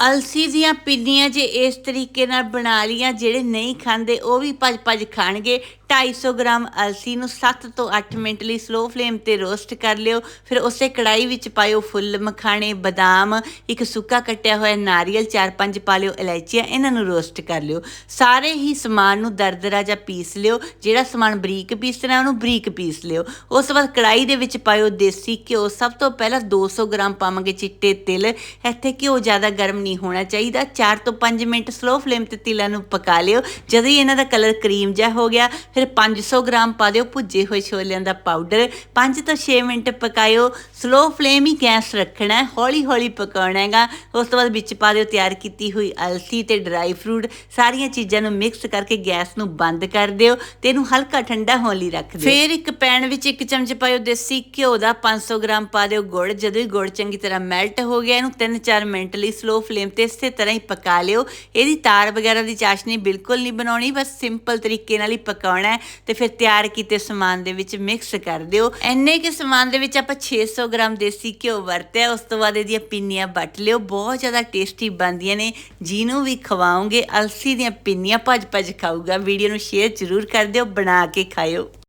ਅਲਸੀ ਦੀਆਂ ਪਿੰਨੀਆਂ ਜੇ ਇਸ ਤਰੀਕੇ ਨਾਲ ਬਣਾ ਲੀਆਂ ਜਿਹੜੇ ਨਹੀਂ ਖਾਂਦੇ, ਉਹ ਵੀ ਭੱਜ ਭੱਜ ਖਾਣਗੇ। 250 ਗ੍ਰਾਮ ਅਲਸੀ ਨੂੰ 7 ਤੋਂ 8 ਮਿੰਟ ਲਈ ਸਲੋ ਫਲੇਮ ਤੇ ਰੋਸਟ ਕਰ ਲਿਓ। ਫਿਰ ਉਸੇ ਕੜਾਈ ਵਿੱਚ ਪਾਇਓ ਫੁੱਲ, ਮਖਾਣੇ, ਬਦਾਮ, ਇੱਕ ਸੁੱਕਾ ਕੱਟਿਆ ਹੋਇਆ ਨਾਰੀਅਲ 4-5 ਪਾ ਲਿਓ ਇਲਾਇਚੀਆਂ, ਇਹਨਾਂ ਨੂੰ ਰੋਸਟ ਕਰ ਲਿਓ। ਸਾਰੇ ਹੀ ਸਮਾਨ ਨੂੰ ਦਰਦਰਾ ਜਾਂ ਪੀਸ ਲਿਓ, ਜਿਹੜਾ ਸਮਾਨ ਬਰੀਕ ਪੀਸਣਾ ਉਹਨੂੰ ਬਰੀਕ ਪੀਸ ਲਿਓ। ਉਸ ਤੋਂ ਬਾਅਦ ਕੜਾਈ ਦੇ ਵਿੱਚ ਪਾਇਓ ਦੇਸੀ ਘਿਓ। ਸਭ ਤੋਂ ਪਹਿਲਾਂ 200 ਗ੍ਰਾਮ ਪਾਵਾਂਗੇ ਚਿੱਟੇ ਤਿਲ। ਇੱਥੇ ਘਿਓ ਜ਼ਿਆਦਾ ਗਰਮ ਨਹੀਂ ਹੋਣਾ ਚਾਹੀਦਾ। 4 ਤੋਂ 5 ਮਿੰਟ ਸਲੋ ਫਲੇਮ ਤੇ ਤਿਲਾਂ ਨੂੰ ਪਕਾ ਲਿਓ। ਜਦੋਂ ਹੀ ਇਹਨਾਂ ਦਾ ਕਲਰ ਕਰੀਮ ਜਿਹਾ ਹੋ ਗਿਆ ਫਿਰ 500 ਗ੍ਰਾਮ ਪਾ ਦਿਓ ਭੁੱਜੇ ਹੋਏ ਛੋਲਿਆਂ ਦਾ ਪਾਊਡਰ 5 ਤੋਂ 6 ਮਿੰਟ ਪਕਾਇਓ। ਸਲੋ ਫਲੇਮ ਹੀ ਗੈਸ ਰੱਖਣਾ ਹੈ ਹੌਲੀ ਹੌਲੀ ਪਕਾਉਣਾ ਹੈਗਾ। ਉਸ ਤੋਂ ਬਾਅਦ ਵਿੱਚ ਪਾ ਦਿਓ ਤਿਆਰ ਕੀਤੀ ਹੋਈ ਅਲਸੀ ਤੇ ਡਰਾਈ ਫਰੂਟ ਸਾਰੀਆਂ ਚੀਜ਼ਾਂ ਨੂੰ ਮਿਕਸ ਕਰਕੇ ਗੈਸ ਨੂੰ ਬੰਦ ਕਰ ਦਿਓ ਤੇ ਇਹਨੂੰ ਹਲਕਾ ਠੰਡਾ ਹੋਣ ਲਈ ਰੱਖ ਦਿਓ। ਫਿਰ ਇੱਕ ਪੈਨ ਵਿੱਚ ਇੱਕ ਚਮਚ ਪਾਇਓ ਦੇਸੀ ਘਿਓ ਦਾ 500 ਗ੍ਰਾਮ ਪਾ ਦਿਓ ਗੁੜ, ਜਦੋਂ ਹੀ ਗੁੜ ਚੰਗੀ ਤਰ੍ਹਾਂ ਮੈਲਟ ਹੋ ਗਿਆ, ਇਹਨੂੰ 3-4 ਮਿੰਟ ਲਈ ਸਲੋ ਫਲੇਮ ਤੇ ਇਸੇ ਤਰ੍ਹਾਂ ਹੀ ਪਕਾ ਲਿਓ। ਇਹਦੀ ਤਾਰ ਵਗੈਰਾ ਦੀ ਚਾਸ਼ਨੀ ਬਿਲਕੁਲ ਨਹੀਂ ਬਣਾਉਣੀ, ਬਸ ਸਿੰਪਲ ਤਰੀਕੇ ਨਾਲ ਹੀ ਪਕਾਉਣਾ ਹੈ ਤੇ ਫਿਰ ਤਿਆਰ ਕੀਤੇ ਸਮਾਨ ਦੇ ਵਿੱਚ ਮਿਕਸ ਕਰ ਦਿਓ। ਐਨੇ ਕਿ ਸਮਾਨ ਦੇ ਵਿੱਚ ਆਪਾਂ 600 ਗ੍ਰਾਮ ਦੇਸੀ ਘਿਓ ਵਰਤਿਆ, ਉਸ ਤੋਂ ਬਾਅਦ ਇਹਦੀਆਂ ਪਿੰਨੀਆਂ ਵੱਟ ਲਿਓ। ਬਹੁਤ ਜ਼ਿਆਦਾ ਟੇਸਟੀ ਬਣਦੀਆਂ ਨੇ। ਜਿਹਨੂੰ ਵੀ ਖਵਾਉਂਗੇ ਅਲਸੀ ਦੀਆਂ ਪਿੰਨੀਆਂ ਭੱਜ ਭੱਜ ਖਾਊਗਾ। ਵੀਡੀਓ ਨੂੰ ਸ਼ੇਅਰ ਜ਼ਰੂਰ ਕਰ ਦਿਓ, ਬਣਾ ਕੇ ਖਾਇਓ।